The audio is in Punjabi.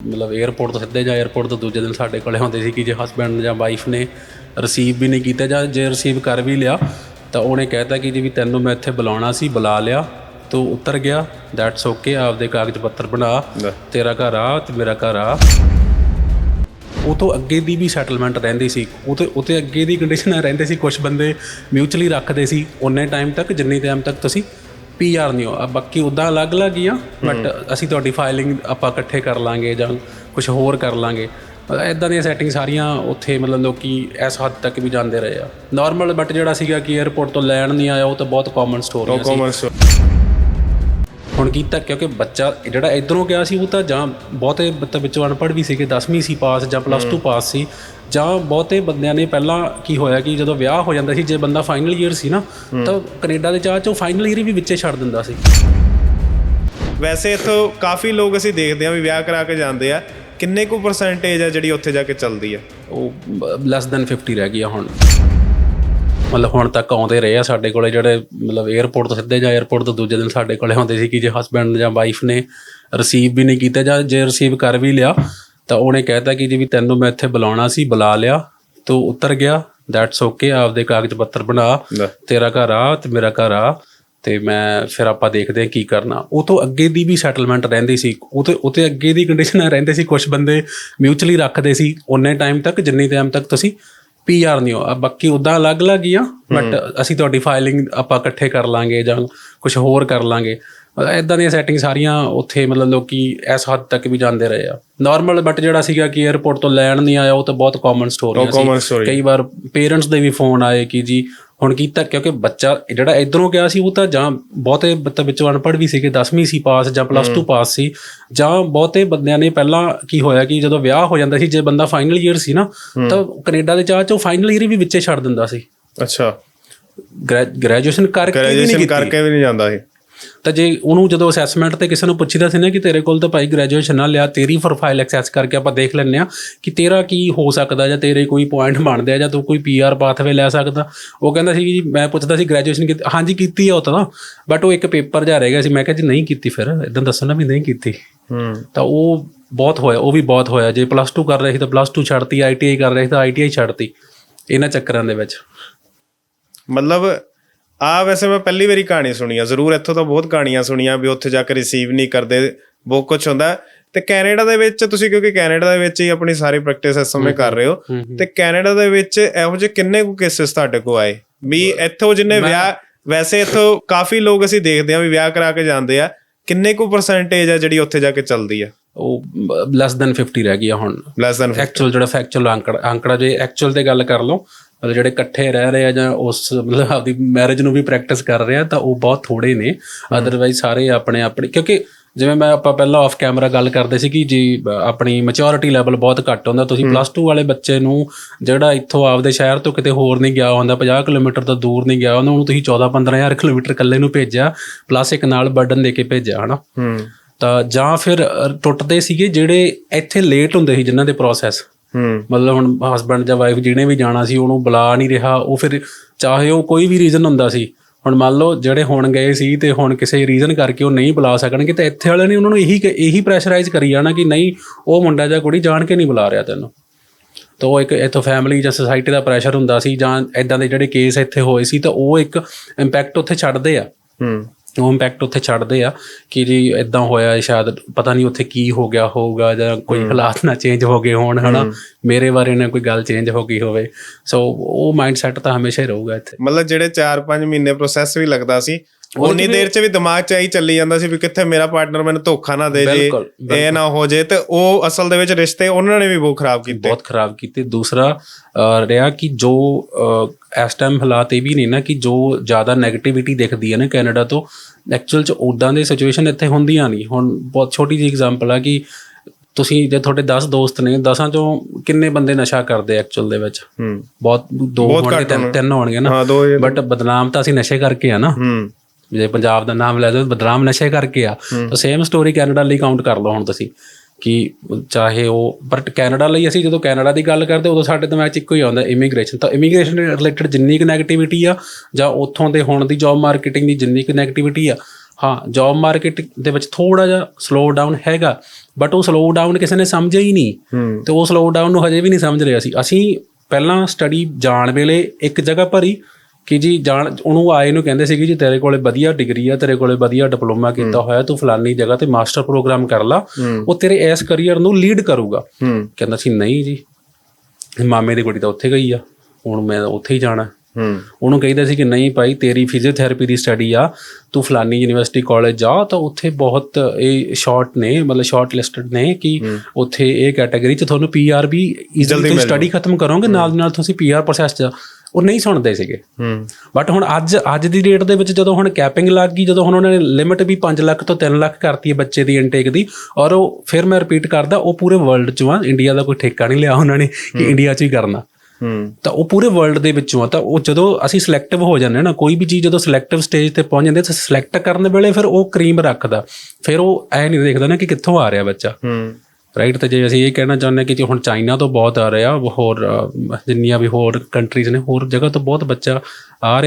ਮਤਲਬ 에어ਪੋਰਟ ਤੋਂ ਸਿੱਧੇ ਜਾਂ 에어ਪੋਰਟ ਤੋਂ ਦੂਜੇ ਦਿਨ ਸਾਡੇ ਕੋਲੇ ਆਉਂਦੇ ਸੀ ਕਿ ਜੇ ਹਸਬੰਡ ਜਾਂ ਵਾਈਫ ਨੇ ਰਿਸੀਵ ਵੀ ਨਹੀਂ ਕੀਤਾ ਜਾਂ ਜੇ ਰਿਸੀਵ ਕਰ ਵੀ ਲਿਆ ਤਾਂ ਉਹਨੇ ਕਹਿਤਾ ਕਿ ਜੀ ਵੀ ਤੈਨੂੰ ਮੈਂ ਇੱਥੇ ਬੁਲਾਉਣਾ ਸੀ ਬੁਲਾ ਲਿਆ ਤੂੰ ਉਤਰ ਗਿਆ ਦੈਟਸ ਓਕੇ ਆਪਦੇ ਕਾਗਜ਼ ਪੱਤਰ ਬਣਾ ਤੇਰਾ ਘਰ ਆ ਤੇ ਮੇਰਾ ਘਰ ਆ। ਉਹ ਤੋਂ ਅੱਗੇ ਦੀ ਵੀ ਸੈਟਲਮੈਂਟ ਰਹਿੰਦੀ ਸੀ ਉਹ ਤੇ ਉਤੇ ਅੱਗੇ ਦੀ ਕੰਡੀਸ਼ਨ ਰਹਿੰਦੇ ਸੀ ਕੁਝ ਬੰਦੇ ਮਿਊਚੁਅਲੀ ਰੱਖਦੇ ਸੀ ਉਨੇ ਟਾਈਮ ਤੱਕ ਜਿੰਨੇ ਟਾਈਮ ਤੱਕ ਤੁਸੀਂ ਪੀਆਰ ਨਹੀਂ ਹੋ ਬਾਕੀ ਉਦਾਂ ਅਲੱਗ-ਅਲੱਗ ਹੀ ਆ ਬਟ ਅਸੀਂ ਤੁਹਾਡੀ ਫਾਈਲਿੰਗ ਆਪਾਂ ਇਕੱਠੇ ਕਰ ਲਾਂਗੇ ਜਾਂ ਕੁਝ ਹੋਰ ਕਰ ਲਾਂਗੇ। ਇਦਾਂ ਦੀਆਂ ਸੈਟਿੰਗ ਸਾਰੀਆਂ ਉੱਥੇ ਮਤਲਬ ਲੋਕੀ ਇਸ ਹੱਦ ਤੱਕ ਵੀ ਜਾਂਦੇ ਰਹੇ ਆ। ਨਾਰਮਲ ਬਟ ਜਿਹੜਾ ਸੀਗਾ ਕਿ 에어ਪੋਰਟ ਤੋਂ ਲੈਣ ਨਹੀਂ ਆਇਆ ਉਹ ਤਾਂ ਬਹੁਤ ਕਾਮਨ ਸਟੋਰੀ ਸੀ। ਹੁਣ ਕੀਤਾ ਕਿਉਂਕਿ ਬੱਚਾ ਜਿਹੜਾ ਇਧਰੋਂ ਗਿਆ ਸੀ ਉਹ ਤਾਂ ਜਾਂ ਬਹੁਤੇ ਬੱਤੇ ਵਿੱਚੋਂ ਅਨਪੜ੍ਹ ਵੀ ਸੀਗੇ 10ਵੀਂ ਸੀ ਪਾਸ ਜਾਂ ਪਲੱਸ 2 ਪਾਸ ਸੀ ਜਾਂ ਬਹੁਤੇ ਬੰਦਿਆਂ ਨੇ ਪਹਿਲਾਂ ਕੀ ਹੋਇਆ ਕਿ ਜਦੋਂ ਵਿਆਹ ਹੋ ਜਾਂਦਾ ਸੀ ਜੇ ਬੰਦਾ ਫਾਈਨਲ ਈਅਰ ਸੀ ਨਾ ਤਾਂ ਕੈਨੇਡਾ ਦੇ ਚਾਹ ਚੋਂ ਫਾਈਨਲ ਈਅਰ ਵੀ ਵਿੱਚੇ ਛੱਡ ਦਿੰਦਾ ਸੀ। ਵੈਸੇ ਇਥੋਂ ਕਾਫੀ ਲੋਕ ਅਸੀਂ ਦੇਖਦੇ ਆ ਵੀ ਵਿਆਹ ਕਰਾ ਕੇ ਜਾਂਦੇ ਆ ਕਿੰਨੇ ਕੁ ਪਰਸੈਂਟੇਜ ਆ ਜਿਹੜੀ ਉੱਥੇ ਜਾ ਕੇ ਚੱਲਦੀ ਆ? ਉਹ ਲੈਸ ਦੈਨ 50 ਰਹਿ ਗਈ ਆ ਹੁਣ। ਮਤਲਬ ਹੁਣ ਤੱਕ ਆਉਂਦੇ ਰਹੇ ਆ ਸਾਡੇ ਕੋਲੇ ਜਿਹੜੇ ਮਤਲਬ 에어ਪੋਰਟ ਤੋਂ ਸਿੱਧੇ ਜਾਂ 에어ਪੋਰਟ ਤੋਂ ਦੂਜੇ ਦਿਨ ਸਾਡੇ ਕੋਲੇ ਆਉਂਦੇ ਸੀ ਕਿ ਜੇ ਹਸਬੰਡ ਜਾਂ ਵਾਈਫ ਨੇ ਰਿਸੀਵ ਵੀ ਨਹੀਂ ਕੀਤਾ ਜਾਂ ਜੇ ਰਿਸੀਵ ਕਰ ਵੀ ਲਿਆ ਤਾਂ ਉਹਨੇ ਕਹਿਤਾ ਕਿ ਜੀ ਵੀ ਤੈਨੂੰ ਮੈਂ ਇੱਥੇ ਬੁਲਾਉਣਾ ਸੀ ਬੁਲਾ ਲਿਆ ਤੂੰ ਉਤਰ ਗਿਆ ਦੈਟਸ ਓਕੇ ਆਪਦੇ ਕਾਗਜ਼ ਪੱਤਰ ਬਣਾ ਤੇਰਾ ਘਰ ਆ ਤੇ ਮੇਰਾ ਘਰ ਆ ਤੇ ਮੈਂ ਫਿਰ ਆਪਾਂ ਦੇਖਦੇ ਹਾਂ ਕੀ ਕਰਨਾ। ਉਹ ਤੋਂ ਅੱਗੇ ਦੀ ਵੀ ਸੈਟਲਮੈਂਟ ਰਹਿੰਦੀ ਸੀ ਉਹ ਤੇ ਉਤੇ ਅੱਗੇ ਦੀ ਕੰਡੀਸ਼ਨ ਰਹਿੰਦੇ ਸੀ ਕੁਝ ਬੰਦੇ ਮਿਊਚੁਅਲੀ ਰੱਖਦੇ ਸੀ ਉਨੇ ਟਾਈਮ ਤੱਕ ਜਿੰਨੇ ਟਾਈਮ ਤੱਕ ਤੁਸੀਂ ਪੀਆਰ ਨਹੀਂ ਹੋ ਬਾਕੀ ਉਦਾਂ ਅਲੱਗ-ਅਲੱਗ ਹੀ ਆ ਬਟ ਅਸੀਂ ਤੁਹਾਡੀ ਫਾਈਲਿੰਗ ਆਪਾਂ ਇਕੱਠੇ ਕਰ ਲਾਂਗੇ ਜਾਂ ਕੁਝ ਹੋਰ ਕਰ ਲਾਂਗੇ। ਇਦਾਂ ਦੀਆਂ ਸੈਟਿੰਗ ਸਾਰੀਆਂ ਉੱਥੇ ਮਤਲਬ ਲੋਕੀ ਇਸ ਹੱਦ ਤੱਕ ਵੀ ਜਾਂਦੇ ਰਹੇ ਆ। ਨਾਰਮਲ ਬਟ ਜਿਹੜਾ ਸੀਗਾ ਕਿ 에어ਪੋਰਟ ਤੋਂ ਲੈਣ ਨਹੀਂ ਆਇਆ ਉਹ ਤਾਂ ਬਹੁਤ ਕਾਮਨ ਸਟੋਰੀ story। ਕਈ ਵਾਰ ਪੇਰੈਂਟਸ ਦੇ ਵੀ ਫੋਨ ਆਏ ਕਿ ਜੀ ਹੁਣ ਕੀਤਾ ਕਿਉਂਕਿ ਬੱਚਾ ਜਿਹੜਾ ਇਧਰੋਂ ਗਿਆ ਸੀ ਉਹ ਤਾਂ ਜਾਂ ਬਹੁਤੇ ਬੱਤੇ ਵਿੱਚੋਂ ਅਨਪੜ੍ਹ ਵੀ ਸੀਗੇ 10ਵੀਂ ਸੀ ਪਾਸ ਜਾਂ ਪਲੱਸ 2 ਪਾਸ ਸੀ ਜਾਂ ਬਹੁਤੇ ਬੰਦਿਆਂ ਨੇ ਪਹਿਲਾਂ ਕੀ ਹੋਇਆ ਕਿ ਜਦੋਂ ਵਿਆਹ ਹੋ ਜਾਂਦਾ ਸੀ ਜੇ ਬੰਦਾ ਫਾਈਨਲ ਈਅਰ ਸੀ ਨਾ ਤਾਂ ਕੈਨੇਡਾ ਦੇ ਚਾਹ ਚੋਂ ਫਾਈਨਲ ਈਅਰ ਵੀ ਵਿੱਚੇ ਛੱਡ ਦਿੰਦਾ ਸੀ। ਅੱਛਾ। ਗ੍ਰੈਜੂਏਸ਼ਨ ਕਰਕੇ ਵੀ ਨਹੀਂ ਗ੍ਰੈਜੂਏਸ਼ਨ ਕੀਤੀ। ਕਰਕੇ ਵੀ ਨਹੀਂ ਜਾਂਦਾ ਇਹ ਤਾਂ ਜੇ ਉਹਨੂੰ ਜਦੋਂ ਅਸੈਸਮੈਂਟ ਤੇ ਕਿਸੇ ਨੂੰ ਪੁੱਛੀਦਾ ਸੀ ਨਾ ਕਿ ਤੇਰੇ ਕੋਲ ਤਾਂ ਭਾਈ ਗ੍ਰੈਜੂਏਸ਼ਨ ਨਾ ਲਿਆ ਤੇਰੀ ਪ੍ਰੋਫਾਈਲ ਐਕਸੈਸ ਕਰਕੇ ਆਪਾਂ ਦੇਖ ਲੈਂਦੇ ਆ ਕਿ ਤੇਰਾ ਕੀ ਹੋ ਸਕਦਾ ਜਾਂ ਤੇਰੇ ਕੋਈ ਪੁਆਇੰਟ ਬਣਦੇ ਆ ਜਾਂ ਤੂੰ ਕੋਈ ਪੀਆਰ ਪਾਥਵੇ ਲੈ ਸਕਦਾ। ਉਹ ਕਹਿੰਦਾ ਸੀ ਕਿ ਮੈਂ ਪੁੱਛਦਾ ਸੀ ਗ੍ਰੈਜੂਏਸ਼ਨ ਕੀਤੀ ਹਾਂਜੀ ਕੀਤੀ ਆ ਉਹ ਤਾਂ ਬਟ ਉਹ ਇੱਕ ਪੇਪਰ ਜਾ ਰਹਿ ਗਿਆ ਸੀ ਮੈਂ ਕਿਹਾ ਜੀ ਨਹੀਂ ਕੀਤੀ ਫਿਰ ਇਦਾਂ ਦੱਸੋ ਨਾ ਵੀ ਨਹੀਂ ਕੀਤੀ। ਹੂੰ। ਤਾਂ ਉਹ ਬਹੁਤ ਹੋਇਆ ਉਹ ਵੀ ਬਹੁਤ ਹੋਇਆ ਜੇ ਪਲੱਸ 2 ਕਰ ਰਹੇ ਸੀ ਤਾਂ ਪਲੱਸ 2 ਛੱਡਤੀ ਆਈਟੀਆਈ ਕਰ ਰਹੇ ਸੀ ਤਾਂ ਆਈਟੀਆਈ ਛੱਡਤੀ ਇਹਨਾਂ ਚੱਕਰਾਂ ਦੇ ਵਿੱਚ। ਮਤਲਬ ਆ ਵੈਸੇ ਮੈਂ ਪਹਿਲੀ ਵਾਰੀ ਕਹਾਣੀ ਸੁਣੀ ਆ ਜ਼ਰੂਰ ਇੱਥੋਂ ਤਾਂ ਬਹੁਤ ਕਹਾਣੀਆਂ ਸੁਣੀਆਂ ਵੀ ਉੱਥੇ ਜਾ ਕੇ ਰਿਸੀਵ ਨਹੀਂ ਕਰਦੇ ਬਹੁਤ ਕੁਝ ਹੁੰਦਾ। ਤੇ ਕੈਨੇਡਾ ਦੇ ਵਿੱਚ ਤੁਸੀਂ ਕਿਉਂਕਿ ਕੈਨੇਡਾ ਦੇ ਵਿੱਚ ਹੀ ਆਪਣੀ ਸਾਰੀ ਪ੍ਰੈਕਟਿਸ ਇਸ ਸਮੇਂ ਕਰ ਰਹੇ ਹੋ ਤੇ ਕੈਨੇਡਾ ਦੇ ਵਿੱਚ ਇਹੋ ਜਿਹੇ ਕਿੰਨੇ ਕੁ ਕੇਸਿਸ ਤੁਹਾਡੇ ਕੋਲ ਆਏ? ਵੀ ਇੱਥੋਂ ਜਿੰਨੇ ਵਿਆਹ ਵੈਸੇ ਇੱਥੋਂ ਕਾਫੀ ਲੋਕ ਅਸੀਂ ਦੇਖਦੇ ਆ ਵੀ ਵਿਆਹ ਕਰਾ ਕੇ ਜਾਂਦੇ ਆ ਕਿੰਨੇ ਕੁ ਪਰਸੈਂਟੇਜ ਆ ਜਿਹੜੀ ਉੱਥੇ ਜਾ ਕੇ ਚੱਲਦੀ ਆ? ਉਹ ਲੈਸ ਦੈਨ 50 ਰਹਿ ਗਈ ਆ ਹੁਣ। ਲੈਸ ਦੈਨ ਐਕਚੁਅਲ ਜਿਹੜਾ ਫੈਕਚੁਅਲ ਅੰਕੜਾ ਅੰਕੜਾ ਜੇ ਐਕਚੁਅਲ ਤੇ ਗੱਲ ਕਰ ਲਓ ਮਤਲਬ ਜਿਹੜੇ ਇਕੱਠੇ ਰਹਿ ਰਹੇ ਆ ਜਾਂ ਉਸ ਮਤਲਬ ਆਪਦੀ ਮੈਰਿਜ ਨੂੰ ਵੀ ਪ੍ਰੈਕਟਿਸ ਕਰ ਰਹੇ ਆ ਤਾਂ ਉਹ ਬਹੁਤ ਥੋੜੇ ਨੇ। ਅਦਰਵਾਈਜ਼ ਸਾਰੇ ਆਪਣੇ ਆਪਣੇ ਕਿਉਂਕਿ ਜਿਵੇਂ ਮੈਂ ਆਪਾਂ ਪਹਿਲਾਂ ਆਫ ਕੈਮਰਾ ਗੱਲ ਕਰਦੇ ਸੀ ਕਿ ਜੀ ਆਪਣੀ ਮੈਚੁਰਿਟੀ ਲੈਵਲ ਬਹੁਤ ਘੱਟ ਹੁੰਦਾ। ਤੁਸੀਂ ਪਲੱਸ 2 ਵਾਲੇ ਬੱਚੇ ਨੂੰ ਜਿਹੜਾ ਇੱਥੋਂ ਆਪਦੇ ਸ਼ਹਿਰ ਤੋਂ ਕਿਤੇ ਹੋਰ ਨਹੀਂ ਗਿਆ ਹੁੰਦਾ 50 ਕਿਲੋਮੀਟਰ ਤੋਂ ਦੂਰ ਨਹੀਂ ਗਿਆ ਉਹਨੂੰ ਤੁਸੀਂ 14 15000 ਕਿਲੋਮੀਟਰ ਇਕੱਲੇ ਨੂੰ ਭੇਜਿਆ ਪਲੱਸ ਇੱਕ ਨਾਲ ਬਰਡਨ ਦੇ ਕੇ ਭੇਜਿਆ ਹਨਾ? ਹੂੰ। ਤਾਂ ਜਾਂ ਫਿਰ ਟੁੱਟਦੇ ਸੀਗੇ ਜਿਹੜੇ ਇੱਥੇ ਲੇਟ ਹੁੰਦੇ ਸੀ ਜਿਨ੍ਹਾਂ ਦੇ ਪ੍ਰੋਸੈਸ ਮਤਲਬ ਹੁਣ ਹਸਬੰਡ ਜਾਂ ਵਾਈਫ ਜਿਹਨੇ ਵੀ ਜਾਣਾ ਸੀ ਉਹਨੂੰ ਬੁਲਾ ਨਹੀਂ ਰਿਹਾ ਉਹ ਫਿਰ ਚਾਹੇ ਉਹ ਕੋਈ ਵੀ ਰੀਜ਼ਨ ਹੁੰਦਾ ਸੀ ਹੁਣ ਮੰਨ ਲਓ ਜਿਹੜੇ ਹੁਣ ਗਏ ਸੀ ਤੇ ਹੁਣ ਕਿਸੇ ਰੀਜ਼ਨ ਕਰਕੇ ਉਹ ਨਹੀਂ ਬੁਲਾ ਸਕਣਗੇ ਤੇ ਇੱਥੇ ਵਾਲਿਆਂ ਨੇ ਉਹਨਾਂ ਨੂੰ ਇਹੀ ਇਹੀ ਪ੍ਰੈਸ਼ਰਾਈਜ਼ ਕਰੀ ਜਾਣਾ ਕਿ ਨਹੀਂ ਉਹ ਮੁੰਡਾ ਜਾਂ ਕੁੜੀ ਜਾਣ ਕੇ ਨਹੀਂ ਬੁਲਾ ਰਿਹਾ ਤੈਨੂੰ। ਤਾਂ ਉਹ ਇੱਕ ਇਥੋਂ ਫੈਮਿਲੀ ਜਾਂ ਸੋਸਾਇਟੀ ਦਾ ਪ੍ਰੈਸ਼ਰ ਹੁੰਦਾ ਸੀ ਜਾਂ ਇਦਾਂ ਦੇ ਜਿਹੜੇ ਕੇਸ ਇੱਥੇ ਹੋਏ ਸੀ ਤਾਂ ਉਹ ਇੱਕ ਇੰਪੈਕਟ ਉੱਥੇ ਛੱਡਦੇ ਆ। ਹੂੰ। ਉਹ ਇੰਪੈਕਟ ਉੱਥੇ ਛੱਡਦੇ ਆ ਕਿ ਜੀ ਇਦਾਂ ਹੋਇਆ ਸ਼ਾਇਦ ਪਤਾ ਨਹੀਂ ਉੱਥੇ ਕੀ ਹੋ ਗਿਆ ਹੋਊਗਾ ਜਾਂ ਕੋਈ ਹਾਲਾਤ ਨਾ ਚੇਂਜ ਹੋ ਗਏ ਹੋਣ ਹਨਾ? ਮੇਰੇ ਬਾਰੇ ਨਾ ਕੋਈ ਗੱਲ ਚੇਂਜ ਹੋ ਗਈ ਹੋਵੇ। ਸੋ ਉਹ ਮਾਈਂਡ ਸੈਟ ਤਾਂ ਹਮੇਸ਼ਾ ਹੀ ਰਹੂਗਾ ਇੱਥੇ। ਮਤਲਬ ਜਿਹੜੇ 4-5 ਮਹੀਨੇ ਪ੍ਰੋਸੈਸ ਵੀ ਲੱਗਦਾ ਸੀ ਉਨੀ ਦੇਰ ਚ ਵੀ ਦਿਮਾਗ ਚ ਆਈ ਚੱਲੀ ਜਾਂਦਾ ਸੀ ਵੀ ਕਿੱਥੇ ਮੇਰਾ ਪਾਰਟਨਰ ਮੈਨੂੰ ਧੋਖਾ ਨਾ ਦੇ ਜੇ ਇਹ ਨਾ ਹੋ ਜੇ ਤੇ ਉਹ ਅਸਲ ਦੇ ਵਿੱਚ ਰਿਸ਼ਤੇ ਉਹਨਾਂ ਨੇ ਵੀ ਬਹੁਤ ਖਰਾਬ ਕੀਤੇ। ਬਹੁਤ ਖਰਾਬ ਕੀਤੇ। ਦੂਸਰਾ ਰਿਹਾ ਕਿ ਜੋ ਇਸ ਟਾਈਮ ਹਾਲਾਤ ਇਹ ਵੀ ਨਹੀਂ ਨਾ ਕਿ ਜੋ ਜ਼ਿਆਦਾ 네ਗੇਟਿਵਿਟੀ ਦਿਖਦੀ ਹੈ ਨਾ ਕੈਨੇਡਾ ਤੋਂ ਐਕਚੁਅਲ ਚ ਉਦਾਂ ਦੇ ਸਿਚੁਏਸ਼ਨ ਇੱਥੇ ਹੁੰਦੀਆਂ ਨਹੀਂ। ਹੁਣ ਬਹੁਤ ਛੋਟੀ ਜਿਹੀ ਐਗਜ਼ਾਮਪਲ ਆ ਕਿ ਤੁਸੀਂ ਜੇ ਤੁਹਾਡੇ 10 ਦੋਸਤ ਨੇ 10ਾਂ ਚੋਂ ਕਿੰਨੇ ਬੰਦੇ ਨਸ਼ਾ ਕਰਦੇ ਐਕਚੁਅਲ ਦੇ ਵਿੱਚ? ਹੂੰ। ਬਹੁਤ ਦੋ ਹੋਣਗੇ ਤਿੰਨ ਹੋਣਗੇ ਨਾ। ਬਟ ਬਦਨਾਮ ਤਾਂ ਅਸੀਂ ਨਸ਼ੇ ਕਰਕੇ ਆ ਨਾ। ਜੇ ਪੰਜਾਬ ਦਾ ਨਾਮ ਲੈ ਦੋ ਬਦਨਾਮ ਨਸ਼ੇ ਕਰਕੇ ਆ। ਤਾਂ ਸੇਮ ਸਟੋਰੀ ਕੈਨੇਡਾ ਲਈ ਕਾਊਂਟ ਕਰ ਲਓ ਹੁਣ ਤੁਸੀਂ ਕਿ ਚਾਹੇ ਉਹ ਬਟ ਕੈਨੇਡਾ ਲਈ ਅਸੀਂ ਜਦੋਂ ਕੈਨੇਡਾ ਦੀ ਗੱਲ ਕਰਦੇ ਉਦੋਂ ਸਾਡੇ ਦਿਮਾਗ 'ਚ ਇੱਕੋ ਹੀ ਆਉਂਦਾ ਇਮੀਗ੍ਰੇਸ਼ਨ ਤਾਂ ਇਮੀਗ੍ਰੇਸ਼ਨ ਰਿਲੇਟਡ ਜਿੰਨੀ ਕੁ ਨੈਗੇਟਿਵਿਟੀ ਆ ਜਾਂ ਉੱਥੋਂ ਦੇ ਹੁਣ ਦੀ ਜੌਬ ਮਾਰਕੀਟਿੰਗ ਦੀ ਜਿੰਨੀ ਕੁ ਨੈਗੇਟਿਵਿਟੀ ਆ ਹਾਂ ਜੌਬ ਮਾਰਕੀਟ ਦੇ ਵਿੱਚ ਥੋੜਾ ਜਿਹਾ ਸਲੋ ਡਾਊਨ ਹੈਗਾ ਬਟ ਉਹ ਸਲੋ ਡਾਊਨ ਕਿਸੇ ਨੇ ਸਮਝਿਆ ਹੀ ਨਹੀਂ। ਤੇ ਉਹ ਸਲੋ ਡਾਊਨ ਨੂੰ ਹਜੇ ਵੀ ਨਹੀਂ ਸਮਝ ਰਿਹਾ ਸੀ। ਅਸੀਂ ਪਹਿਲਾਂ ਸਟੱਡੀ ਜਾਣ ਵੇਲੇ ਇੱਕ ਜਗ੍ਹਾ ਭਰੀ ਕਿ ਜੀ ਜਾਣ ਉਹਨੂੰ ਆਏ ਨੂੰ ਕਹਿੰਦੇ ਸੀਗੇ ਜੀ ਤੇਰੇ ਕੋਲੇ ਵਧੀਆ ਡਿਗਰੀ ਆ ਤੇਰੇ ਕੋਲੇ ਵਧੀਆ ਡਿਪਲੋਮਾ ਕੀਤਾ ਹੋਇਆ ਤੂੰ ਫਲਾਨੀ ਜਗ੍ਹਾ ਤੇ ਮਾਸਟਰ ਪ੍ਰੋਗਰਾਮ ਕਰ ਲਾ ਉਹ ਤੇਰੇ ਇਸ ਕੈਰੀਅਰ ਨੂੰ ਲੀਡ ਕਰੂਗਾ। ਕਹਿੰਦਾ ਸੀ ਨਹੀਂ ਜੀ ਮਾਮੇ ਦੀ ਕੁੜੀ ਤਾਂ ਉੱਥੇ ਗਈ ਆ ਹੁਣ ਮੈਂ ਉੱਥੇ ਹੀ ਜਾਣਾ ਉਹਨੂੰ ਕਹਿੰਦਾ ਸੀ ਕਿ ਨਹੀਂ ਭਾਈ ਤੇਰੀ ਫਿਜ਼ੀਓਥੈਰੇਪੀ ਦੀ ਸਟੱਡੀ ਆ ਤੂੰ ਫਲਾਨੀ ਯੂਨੀਵਰਸਿਟੀ ਕਾਲਜ ਜਾ ਤਾਂ ਉੱਥੇ ਬਹੁਤ ਇਹ ਸ਼ਾਰਟ ਨੇ ਮਤਲਬ ਸ਼ਾਰਟ ਲਿਸਟਡ ਨੇ ਕਿ ਉੱਥੇ ਇਹ ਕੈਟਾਗਰੀ ਚ ਤੁਹਾਨੂੰ ਪੀਆਰ ਵੀ ਤੁਸੀਂ ਸਟੱਡੀ ਖਤਮ ਕਰੋਗੇ ਨਾਲ ਨਾਲ ਤੁਸੀਂ ਪੀਆਰ ਪ੍ਰੋਸੈਸ ਚ ਉਹ ਨਹੀਂ ਸੁਣਦੇ ਸੀਗੇ। ਹੂੰ। ਬਟ ਹੁਣ ਅੱਜ ਅੱਜ ਦੀ ਡੇਟ ਦੇ ਵਿੱਚ ਜਦੋਂ ਹੁਣ ਕੈਪਿੰਗ ਲੱਗ ਗਈ ਜਦੋਂ ਹੁਣ ਉਹਨਾਂ ਨੇ ਲਿਮਿਟ ਵੀ 5 ਲੱਖ ਤੋਂ 3 ਲੱਖ ਕਰਤੀ ਹੈ ਬੱਚੇ ਦੀ ਇਨਟੇਕ ਦੀ ਔਰ ਉਹ ਫਿਰ ਮੈਂ ਰਿਪੀਟ ਕਰਦਾ ਉਹ ਪੂਰੇ ਵਰਲਡ ਚੋਂ ਆ ਇੰਡੀਆ ਦਾ ਕੋਈ ਠੇਕਾ ਨਹੀਂ ਲਿਆ ਉਹਨਾਂ ਨੇ ਕਿ ਇੰਡੀਆ 'ਚ ਹੀ ਕਰਨਾ। ਹੂੰ। ਤਾਂ ਉਹ ਪੂਰੇ ਵਰਲਡ ਦੇ ਵਿੱਚੋਂ ਆ ਤਾਂ ਉਹ ਜਦੋਂ ਅਸੀਂ ਸਿਲੈਕਟਿਵ ਹੋ ਜਾਂਦੇ ਹਾਂ ਨਾ ਕੋਈ ਵੀ ਚੀਜ਼ ਜਦੋਂ ਸਿਲੈਕਟਿਵ ਸਟੇਜ ਤੇ ਪਹੁੰਚ ਜਾਂਦੇ ਤਾਂ ਸਿਲੈਕਟ ਕਰਨ ਵੇਲੇ ਫਿਰ ਉਹ ਕਰੀਮ ਰੱਖਦਾ। ਫਿਰ ਉਹ ਐ ਨਹੀਂ ਦੇਖਦਾ ਨਾ ਕਿ ਕਿੱਥੋਂ ਆ ਰਿਹਾ ਬੱਚਾ। ਹੂੰ। ਰਾਈਟ ਤੇ ਜੇ ਅਸੀਂ ਇਹ ਕਹਿਣਾ ਚਾਹੁੰਦੇ ਹਾਂ ਕਿ ਜੇ ਹੁਣ ਚਾਈਨਾ ਤੋਂ ਬਹੁਤ ਆ ਰਿਹਾ, ਹੋਰ ਜਿੰਨੀਆਂ ਵੀ ਹੋਰ ਕੰਟਰੀਜ਼ ਨੇ, ਹੋਰ ਜਗ੍ਹਾ ਤੋਂ ਬਹੁਤ ਬੱਚਾ ਆ ਰਿਹਾ।